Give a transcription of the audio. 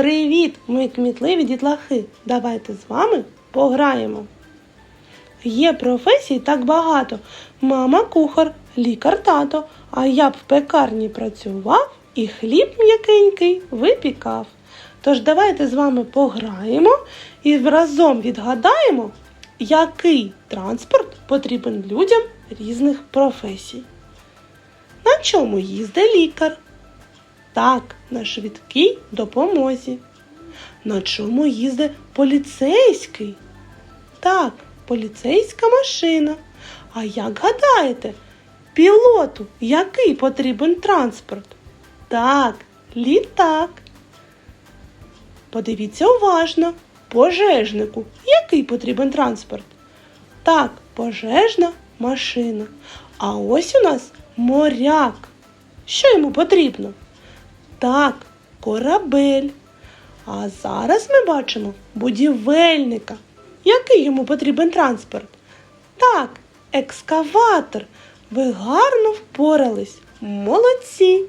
Привіт, ми кмітливі дітлахи. Давайте з вами пограємо. Є професій так багато. Мама кухар, лікар тато, а я б в пекарні працював і хліб м'якенький випікав. Тож давайте з вами пограємо і разом відгадаємо, який транспорт потрібен людям різних професій. На чому їздить лікар? Так, на швидкій допомозі. На чому їздить поліцейський? Так, поліцейська машина. А як гадаєте, пілоту який потрібен транспорт? Так, літак. Подивіться уважно, пожежнику який потрібен транспорт? Так, пожежна машина. А ось у нас моряк. Що йому потрібно? Так, корабель. А зараз ми бачимо будівельника. Який йому потрібен транспорт? Так, екскаватор. Ви гарно впорались. Молодці.